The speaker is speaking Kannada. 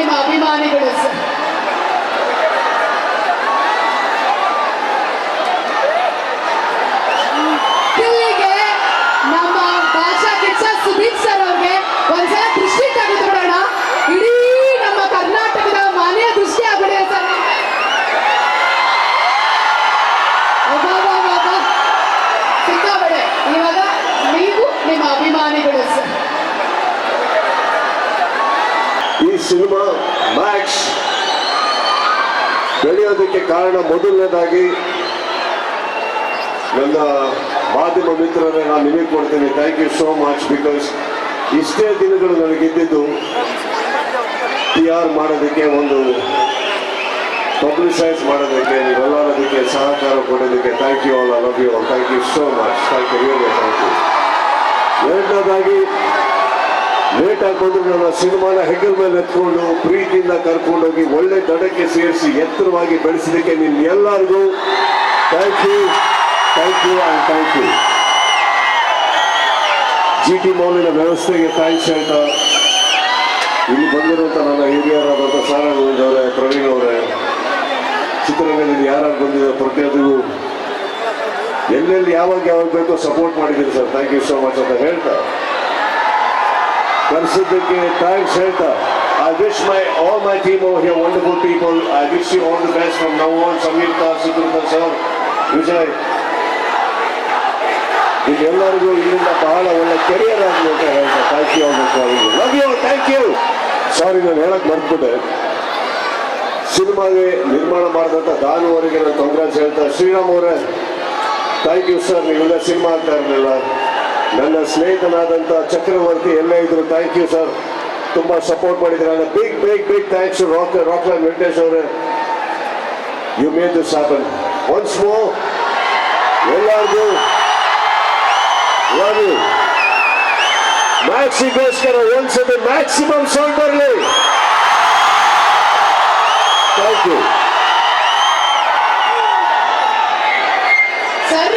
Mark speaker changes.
Speaker 1: ನಿಮ್ಮ ಅಭಿಮಾನಿಗಳು. ಇಲ್ಲಿಗೆ ನಮ್ಮ ಭಾಷಾ ಕಿಚ್ಚ ಸುದೀಪ್ ಸರ್ ಅವ್ರಿಗೆ ಒಂದ್ಸಲ ದೃಷ್ಟಿ ತೆಗೆದುಬಿಡೋಣ ಇಡೀ ನಮ್ಮ ಕರ್ನಾಟಕದ ಮಾನ್ಯ ದೃಷ್ಟಿ ಆಗ್ಬಿಡಿದೆ ಸರ್ ಸಿಕ್ಕಾಬಡೆ ಇವಾಗ ನೀವು ನಿಮ್ಮ ಅಭಿಮಾನಿಗಳು.
Speaker 2: Cinema Max. ಬೆಳೆಯೋದಕ್ಕೆ ಕಾರಣ ಮೊದಲನೇದಾಗಿ ನನ್ನ ಮಾಧ್ಯಮ ಮಿತ್ರರೇ, ನಾನು ನಿಮಗೆ ಕೊಡ್ತೀನಿ. Thank you so much because ಇಷ್ಟೇ ದಿನಗಳು ನನಗಿದ್ದಿದ್ದು ಪಿ ಆರ್ ಮಾಡೋದಕ್ಕೆ, ಒಂದು ಪಬ್ಲಿಸೈಸ್ ಮಾಡೋದಕ್ಕೆ ನೀವೆಲ್ಲದಕ್ಕೆ ಸಹಕಾರ ಕೊಡೋದಕ್ಕೆ. Thank you all I love you all thank you so much thank you thank you ಎರಡನೇದಾಗಿ ಲೇಟ್ ಬಂದ್ರು ನನ್ನ ಸಿನಿಮಾನ ಹೆಗಲ ಮೇಲೆ ಎತ್ಕೊಂಡು, ಪ್ರೀತಿಯಿಂದ ಕರ್ಕೊಂಡೋಗಿ ಒಳ್ಳೆ ದಡಕ್ಕೆ ಸೇರಿಸಿ ಎತ್ತರವಾಗಿ ಬೆಳೆಸಿದಕ್ಕೆ ನಿನ್ನ ಎಲ್ಲರಿಗೂ thank you thank you and thank you G T ಮೌಲಿನ ವ್ಯವಸ್ಥೆಗೆ ಥ್ಯಾಂಕ್ಸ್ ಹೇಳ್ತಾ, ಇಲ್ಲಿ ಬಂದಿರುವಂಥ ನನ್ನ ಹಿರಿಯರಾದಂಥ ಸಾರಾ ಗೋವಿಂದ್ ಅವರೇ, ಪ್ರವೀಣ್ ಅವರೇ, ಚಿತ್ರರಂಗದಲ್ಲಿ ಯಾರು ಬಂದಿದ್ದಾರೆ ಪ್ರತಿಯೊಂದಿಗೂ ಎಲ್ಲೆಲ್ಲಿ ಯಾವಾಗ ಯಾವಾಗ ಬೇಕೋ ಸಪೋರ್ಟ್ ಮಾಡಿದ್ದೀರಿ sir thank you so much ಅಂತ ಹೇಳ್ತಾ. ಕರೆಸಿದ್ದಕ್ಕೆ ಥ್ಯಾಂಕ್ಸ್ ಹೇಳ್ತಾ my all my team over here wonderful people I wish you all the best from now on Sameer car Sudheer sir Vijay ನಿಮ್ಗೆಲ್ಲರಿಗೂ ಇಲ್ಲಿಂದ ಬಹಳ ಒಳ್ಳೆ ಕೆರಿಯರ್ ಆಗಲಿ ಅಂತ ಹೇಳ್ತಾ thank you love you thank you sorry ನಾನು ಹೇಳಕ್ ಮರ್ತ್ಬಿಟ್ಟೆ. ಸಿನಿಮಾಗೆ ನಿರ್ಮಾಣ ಮಾಡಿದಂಥ ದಾನು ಅವರಿಗೆ ನಾನು ಕಾಂಗ್ರೆಸ್ ಹೇಳ್ತಾ, ಶ್ರೀರಾಮ್ ಅವರೇ ಥ್ಯಾಂಕ್ ಯು ಸರ್ ನೀವೆಲ್ಲ ಸಿನಿಮಾ ಆಗ್ತಾ ಇರಲಿಲ್ಲ ನನ್ನ ಸ್ನೇಹಿತನಾದಂಥ ಚಕ್ರವರ್ತಿ ಎಲ್ಲ ಇದ್ರು ಥ್ಯಾಂಕ್ ಯು ಸರ್ ತುಂಬ ಸಪೋರ್ಟ್ ಮಾಡಿದ್ರೆ. Big big big thanks rock Rockline Venkatesh ಅವರೇ. You made this happen once more ಎಲ್ಲರಿಗೂ ಲವ್ ಯು ಮ್ಯಾಕ್ಸಿಗೋಸ್ಕರ ಒಂದ್ಸತಿ ಮ್ಯಾಕ್ಸಿಮಮ್ ಸೌಂಡ್ ಬರಲಿ. Thank you
Speaker 1: sir